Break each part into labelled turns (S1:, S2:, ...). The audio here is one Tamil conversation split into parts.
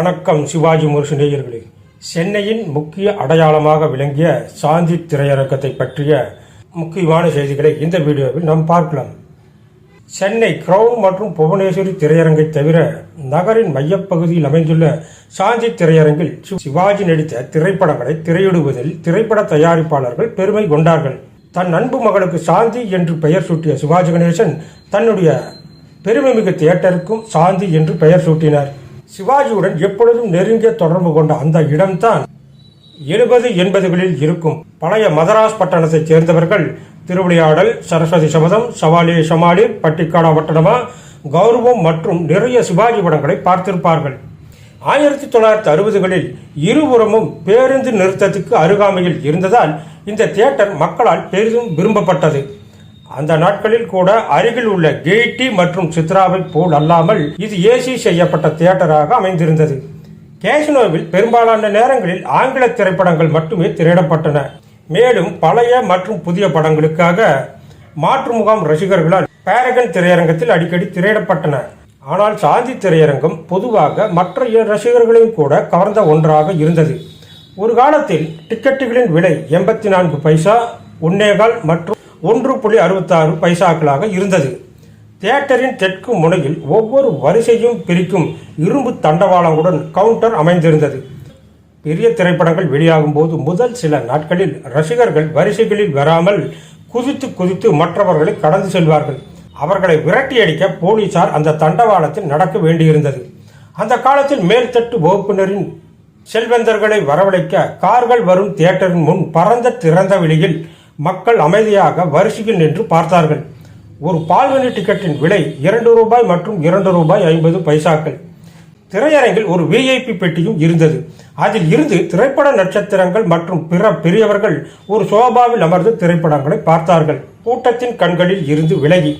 S1: வணக்கம் சிவாஜி முரசு நேயர்களே. சென்னையின் முக்கிய அடையாளமாக விளங்கிய சாந்தி திரையரங்கத்தை பற்றிய முக்கியமான செய்திகளை இந்த வீடியோவில் நாம் பார்க்கலாம். சென்னை கிரவுன் மற்றும் புவனேஸ்வரி திரையரங்கை தவிர நகரின் மையப்பகுதியில் அமைந்துள்ள சாந்தி திரையரங்கில் சிவாஜி நடித்த திரைப்படங்களை திரையிடுவதில் திரைப்பட தயாரிப்பாளர்கள் பெருமை கொண்டார்கள். தன் அன்பு மகளுக்கு சாந்தி என்று பெயர் சூட்டிய சிவாஜி கணேசன் தன்னுடைய பெருமைமிகு தியேட்டருக்கும் சாந்தி என்று பெயர் சூட்டினார். சிவாஜியுடன் எப்பொழுதும் நெருங்கிய தொடர்பு கொண்ட அந்த இடம்தான் எழுபது எண்பதுகளில் இருக்கும். பழைய மதராஸ் பட்டணத்தைச் சேர்ந்தவர்கள் திருவிளையாடல் சரஸ்வதி சபதம் சவாலி சமாலி பட்டிக்காடா பட்டணமா கௌரவம் மற்றும் நிறைய சிவாஜி படங்களை பார்த்திருப்பார்கள். ஆயிரத்தி தொள்ளாயிரத்தி அறுபதுகளில் இருபுறமும் பேருந்து நிறுத்தத்துக்கு அருகாமையில் இருந்ததால் இந்த தியேட்டர் மக்களால் பெரிதும் விரும்பப்பட்டது. அந்த நாட்களில் கூட அருகில் உள்ள கெய்டி மற்றும் சித்ராவை போல் அல்லாமல் இது ஏசி செய்யப்பட்ட தியேட்டராக அமைந்திருந்தது. கேசினோவில் பெரும்பாலான நேரங்களில் ஆங்கில திரைப்படங்கள் மட்டுமே திரையிடப்பட்டன. மேலும் பழைய மற்றும் புதிய படங்களுக்காக மாற்று முகாம் ரசிகர்களால் பேரகன் திரையரங்கத்தில் அடிக்கடி திரையிடப்பட்டன. ஆனால் சாந்தி திரையரங்கம் பொதுவாக மற்ற ரசிகர்களையும் கூட கவர்ந்த ஒன்றாக இருந்தது. ஒரு காலத்தில் டிக்கெட்டுகளின் விலை எண்பத்தி நான்கு பைசா ஒன்னேகால் மற்றும் ஒன்று புள்ளி அறுபத்தாறு பைசாக்களாக இருந்தது. தியேட்டரின் தெற்கு முனையில் ஒவ்வொரு வரிசையும் பிரிக்கும் இரும்பு தண்டவாளங்களுடன் கவுண்டர் அமைந்திருந்தது. பெரிய திரைப்படங்கள் வெளியாகும் போது முதல் சில நாட்களில் ரசிகர்கள் வரிசைகளில் வராமல் குதித்து குதித்து மற்றவர்களை கடந்து செல்வார்கள். அவர்களை விரட்டியடிக்க போலீசார் அந்த தண்டவாளத்தில் நடக்க வேண்டியிருந்தது. அந்த காலத்தில் மேல்தட்டு வகுப்பினரின் செல்வந்தர்களை வரவழைக்க கார்கள் வரும் தியேட்டரின் முன் பரந்த திறந்த வெளியில் மக்கள் அமைதியாக வரிசையில் நின்று பார்த்தார்கள். ஒரு பால்வனி டிக்கெட்டின் விலை இரண்டு ரூபாய் மற்றும் இரண்டு ரூபாய் ஐம்பது பைசாக்கள். திரையரங்கில் ஒரு விஐபி பெட்டியும் இருந்தது. அதில் இருந்து திரைப்பட நட்சத்திரங்கள் மற்றும் பிற பெரியவர்கள் ஒரு சோபாவில் அமர்ந்து திரைப்படங்களை பார்த்தார்கள். கூட்டத்தின் கண்களில் இருந்து விலகி.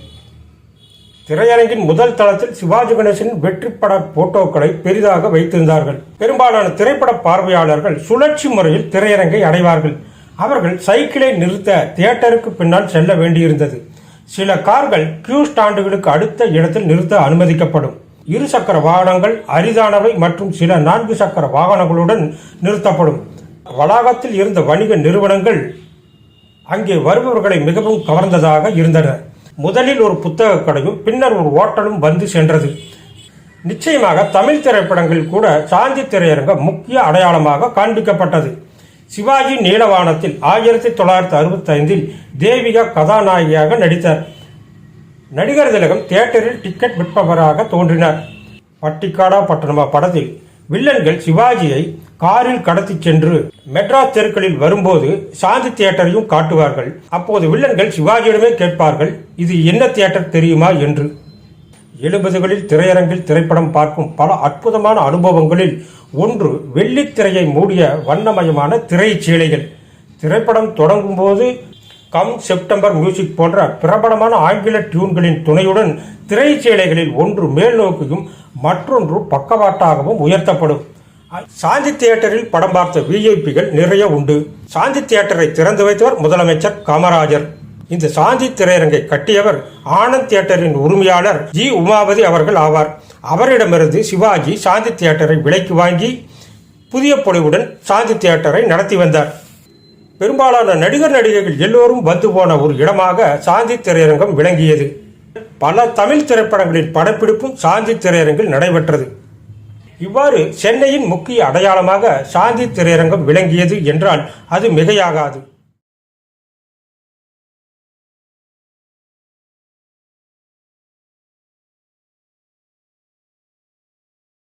S1: திரையரங்கின் முதல் தளத்தில் சிவாஜி கணேசன் வெற்றி பட போட்டோக்களை பெரிதாக வைத்திருந்தார்கள். பெரும்பாலான திரைப்பட பார்வையாளர்கள் சுழற்சி முறையில் திரையரங்கை அடைவார்கள். அவர்கள் சைக்கிளை நிறுத்த தியேட்டருக்கு பின்னால் செல்ல வேண்டியிருந்தது. சில கார்கள் கியூ ஸ்டாண்டுகளுக்கு அடுத்த இடத்தில் நிறுத்த அனுமதிக்கப்படும். இரு சக்கர வாகனங்கள் அரிதானவை மற்றும் சில நான்கு சக்கர வாகனங்களுடன் நிறுத்தப்படும். வளாகத்தில் இருந்த வணிக நிறுவனங்கள் அங்கே வருபவர்களை மிகவும் கவர்ந்ததாக இருந்தன. முதலில் ஒரு புத்தக கடையும் பின்னர் ஒரு ஓட்டலும் வந்து சென்றது. நிச்சயமாக தமிழ் திரைப்படங்கள் கூட சாந்தி திரையரங்க முக்கிய அடையாளமாக காண்பிக்கப்பட்டது. சிவாஜி நீலவானத்தில் ஆயிரத்தி தொள்ளாயிரத்தி அறுபத்தைந்தில் தேவிகா கதாநாயகியாக நடித்தார். நடிகர் திலகம் தியேட்டரில் டிக்கெட் விற்பவராக தோன்றினார். பட்டிக்காடா பட்டணமா படத்தில் வில்லன்கள் சிவாஜியை காரில் கடத்திச் சென்று மெட்ராஸ் தெருக்களில் வரும்போது சாந்தி தியேட்டரையும் காட்டுவார்கள். அப்போது வில்லன்கள் சிவாஜியிடமே கேட்பார்கள் இது என்ன தியேட்டர் தெரியுமா? என்று. எழுபதுகளில் திரையரங்கில் திரைப்படம் பார்க்கும் பல அற்புதமான அனுபவங்களில் ஒன்று வெள்ளித்திரையை மூடிய வண்ணமயமான திரைச்சீலைகள். திரைப்படம் தொடங்கும் போது கம் செப்டம்பர் மியூசிக் போன்ற பிரபலமான ஆங்கில டியூன்களின் துணையுடன் திரைச்சீலைகளில் ஒன்று மேல் நோக்கியும் மற்றொன்று பக்கவாட்டாகவும் உயர்த்தப்படும். சாந்தி தியேட்டரில் படம் பார்த்த விஐபிகள் நிறைய உண்டு. சாந்தி தியேட்டரை திறந்து வைத்தவர் முதலமைச்சர் காமராஜர். இந்த சாந்தி திரையரங்கை கட்டியவர் ஆனந்த் தியேட்டரின் உரிமையாளர் ஜி உமாபதி அவர்கள் ஆவார். அவரிடமிருந்து சிவாஜி சாந்தி தியேட்டரை விலைக்கு வாங்கி புதிய பொலிவுடன் சாந்தி தியேட்டரை நடத்தி வந்தார். பெரும்பாலான நடிகர் நடிகைகள் எல்லோரும் வந்து போன ஒரு இடமாக சாந்தி திரையரங்கம் விளங்கியது. பல தமிழ் திரைப்படங்களின் படப்பிடிப்பும் சாந்தி திரையரங்கில் நடைபெற்றது. இவ்வாறு சென்னையின் முக்கிய அடையாளமாக சாந்தி திரையரங்கம் விளங்கியது என்றால் அது மிகையாகாது.